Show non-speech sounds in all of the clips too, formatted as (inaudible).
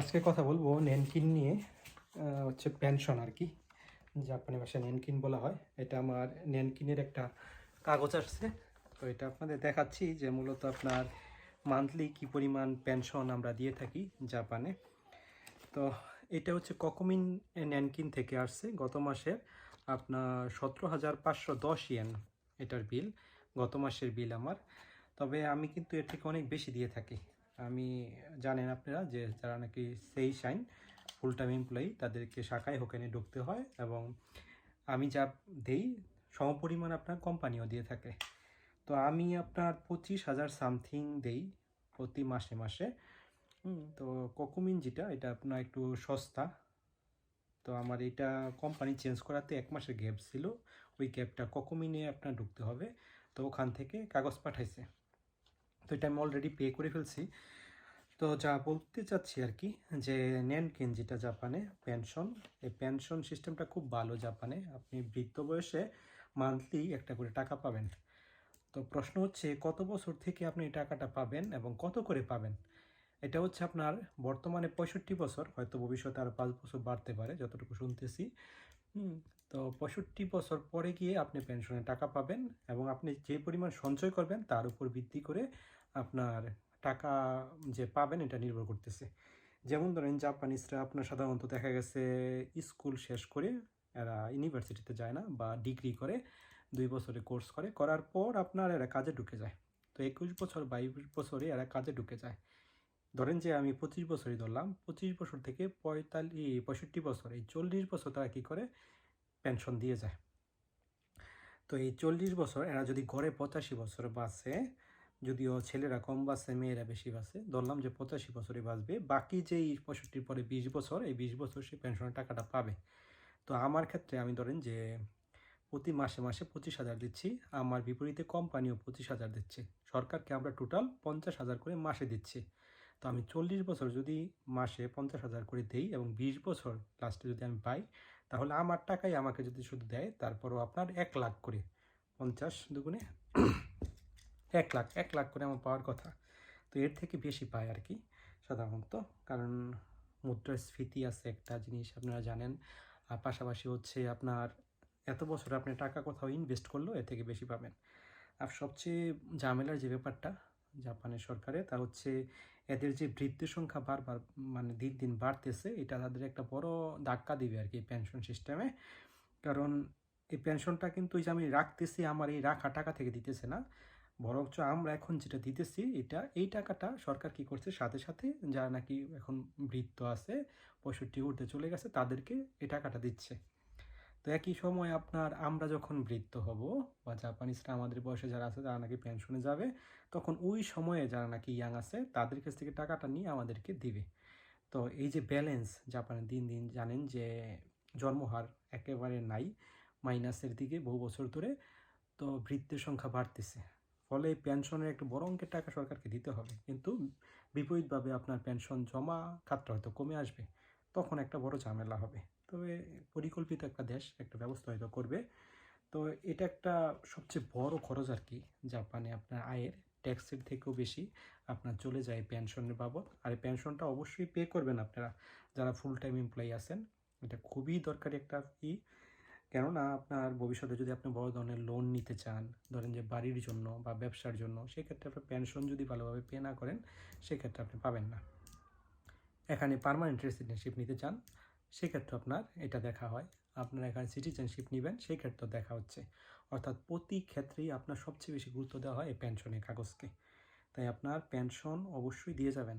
আজকে কথা বলব নেনকিন নিয়ে হচ্ছে পেনশন আর কি, জাপানি ভাষায় নেনকিন বলা হয়। এটা আমার নেনকিনের একটা কাগজ আসছে, তো এটা আপনাদের দেখাচ্ছি যে মূলত আপনার মান্থলি কি পরিমাণ পেনশন আমরা দিয়ে থাকি জাপানে। তো এটা হচ্ছে ককমিন ন্যানকিন থেকে আসছে, গত মাসের আপনার সতেরো হাজার পাঁচশো দশ ইয়েন এটার বিল গত মাসের বিল আমার। তবে আমি কিন্তু এর থেকে অনেক বেশি দিয়ে থাকি। আমি জানেন আপনারা যে যারা নাকি সেই শাইন ফুল টাইম এমপ্লয়ি তাদেরকে শাখায় হোকেনে ঢুকতে হয় এবং আমি যা দেই, সমপরিমাণ আপনার কোম্পানিও দিয়ে থাকে। তো আমি আপনার পঁচিশ হাজার সামথিং দেই প্রতি মাসে মাসে। তো কোকুমিন যেটা, এটা আপনার একটু সস্তা। তো আমার এটা কোম্পানি চেঞ্জ করাতে এক মাসের গ্যাপ ছিল। ওই গ্যাপটা কোকুমিনে আপনার ঢুকতে হবে। তো ওখান থেকে কাগজ পাঠাইছে। তো এটা আমি অলরেডি পে করে ফেলছি। তো যা বলতে চাচ্ছি আর কি, যে নেনকেন যেটা জাপানে পেনশন এই পেনশন সিস্টেমটা খুব ভালো জাপানে। আপনি বৃদ্ধ বয়সে মান্থলি একটা করে টাকা পাবেন। তো প্রশ্ন হচ্ছে, কত বছর থেকে আপনি এই টাকাটা পাবেন এবং কত করে পাবেন? এটা হচ্ছে আপনার বর্তমানে পঁয়ষট্টি বছর, হয়তো ভবিষ্যতে আরও পাঁচ বছর বাড়তে পারে, যতটুকু শুনতেছি। হুম, তো পঁয়ষট্টি বছর পরে গিয়ে আপনি পেনশনের টাকা পাবেন এবং আপনি যে পরিমাণ সঞ্চয় করবেন তার উপর ভিত্তি করে আপনার টাকা যে পাবেন এটা নির্ভর করতেছে। যেমন ধরেন জাপানিজরা আপনার সাধারণত দেখা গেছে স্কুল শেষ করে এরা ইউনিভার্সিটিতে যায় না বা ডিগ্রি করে দুই বছরে কোর্স করে করার পর আপনার এরা কাজে ঢুকে যায়। তো একুশ বছর বাইশ বছরে এরা কাজে ঢুকে যায়। ধরেন যে আমি পঁচিশ বছরই ধরলাম, পঁচিশ বছর থেকে পঁয়তাল্লিশ পঁয়ষট্টি বছর, এই চল্লিশ বছর তারা কী করে? পেনশন দিয়ে যায়। তো এই চল্লিশ বছর এরা যদি গড়ে পঁচাশি বছর বাঁচে, যদিও ছেলেরা কম বাঁচে, মেয়েরা বেশি বাঁচে, ধরলাম যে পঁচাশি বছরে বাঁচবে, বাকি যে এই পঁয়ষট্টির পরে বিশ বছর, এই বিশ বছর সে পেনশনের টাকাটা পাবে। তো আমার ক্ষেত্রে আমি ধরেন যে প্রতি মাসে মাসে পঁচিশ হাজার দিচ্ছি, আমার বিপরীতে কোম্পানিও পঁচিশ হাজার দিচ্ছে। সরকারকে আমরা টোটাল পঞ্চাশ হাজার করে মাসে দিচ্ছি। তো আমি চল্লিশ বছর যদি মাসে পঞ্চাশ হাজার করে দেই এবং বিশ বছর লাস্টে যদি আমি পাই, তাহলে আমার টাকাই আমাকে যদি শুধু দেয়, তারপরও আপনার এক লাখ করে, পঞ্চাশ দুগুণে (clears throat) এক লাখ এক লাখ করে আমার পাওয়ার কথা। তো এর থেকে বেশি পায় আর কি, সাধারণত। কারণ মুদ্রাস্ফীতি আছে একটা জিনিস, আপনারা জানেন। আর পাশাপাশি হচ্ছে আপনার এত বছর আপনি টাকা কোথাও ইনভেস্ট করলেও এর থেকে বেশি পাবেন। আর সবচেয়ে ঝামেলার যে ব্যাপারটা জাপানের সরকারে, তা হচ্ছে এদের যে বৃদ্ধের সংখ্যা বারবার মানে দিন দিন বাড়তেছে, এটা তাদের একটা বড় ধাক্কা দিবে আর কি পেনশন সিস্টেমে কারণ এই পেনশনটা কিন্তু ওই যে আমি রাখতেছি, আমার এই রাখা টাকা থেকে দিতেছে না। বরঞ্চ আমরা এখন যেটা দিতেছি, এটা এই টাকাটা সরকার কি করছে, সাথে সাথে যারা নাকি এখন বৃদ্ধ আছে, পঁয়ষট্টি উঠতে চলে গেছে, তাদেরকে এই টাকাটা দিচ্ছে। তো একই সময় আপনার আমরা যখন বৃদ্ধ হব বা জাপানিজরা আমাদের বয়সে যারা আছে যারা নাকি পেনশনে যাবে, তখন ওই সময়ে যারা নাকি ইয়াং আছে, তাদের কাছ থেকে টাকাটা নিয়ে আমাদেরকে দিবে। তো এই যে ব্যালেন্স জাপানে দিন দিন জানেন যে জন্মহার একেবারে নাই মাইনাসের দিকে বহু বছর ধরে, তো বৃদ্ধের সংখ্যা বাড়তেছে। ফলে পেনশনের একটা বড় অঙ্কের টাকা সরকারকে দিতে হবে। কিন্তু বিপরীতভাবে আপনার পেনশন জমা খাতটা হয়তো কমে আসবে, তখন একটা বড় ঝামেলা হবে। তবে পরিকল্পিত একটা দেশ, একটা ব্যবস্থা হয়তো করবে। তো এটা একটা সবচেয়ে বড় খরচ আর কি, জাপানে আপনার আয়ের। ট্যাক্সের থেকেও বেশি আপনার চলে যায় পেনশনের বাবদ। আর পেনশনটা অবশ্যই পে করবেন আপনারা, যারা ফুল টাইম এমপ্লয়ি আছেন। এটা খুবই দরকারি একটা ই। কেননা আপনার ভবিষ্যতে যদি আপনি বড় ধরনের লোন নিতে চান, ধরেন যে বাড়ির জন্য বা ব্যবসার জন্য, সেক্ষেত্রে আপনার পেনশন যদি ভালোভাবে পে না করেন, সেক্ষেত্রে আপনি পাবেন না। এখানে পার্মানেন্ট রেসিডেন্টশিপ নিতে চান সেক্ষেত্রে আপনার এটা দেখা হয়। আপনার এখানে সিটিজেনশিপ নেবেন সেই ক্ষেত্রে দেখা হচ্ছে। অর্থাৎ প্রতি ক্ষেত্রেই আপনার সবচেয়ে বেশি গুরুত্ব দেওয়া হয় এই পেনশনের কাগজকে। তাই আপনার পেনশন অবশ্যই দিয়ে যাবেন।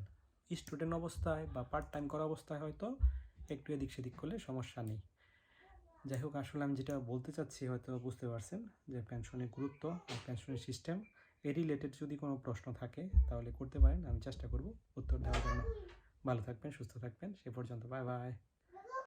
স্টুডেন্ট অবস্থায় বা পার্ট টাইম করা অবস্থায় হয়তো একটু এদিক সেদিক করলে সমস্যা নেই। যাই হোক, আসলে আমি যেটা বলতে চাচ্ছি, হয়তো বুঝতে পারছেন যে পেনশনের গুরুত্ব আর পেনশনের সিস্টেম এ রিলেটেড যদি কোনো প্রশ্ন থাকে, তাহলে করতে পারেন। আমি চেষ্টা করব উত্তর দেওয়ার জন্য। ভালো থাকবেন, সুস্থ থাকবেন। সে পর্যন্ত বাই বাই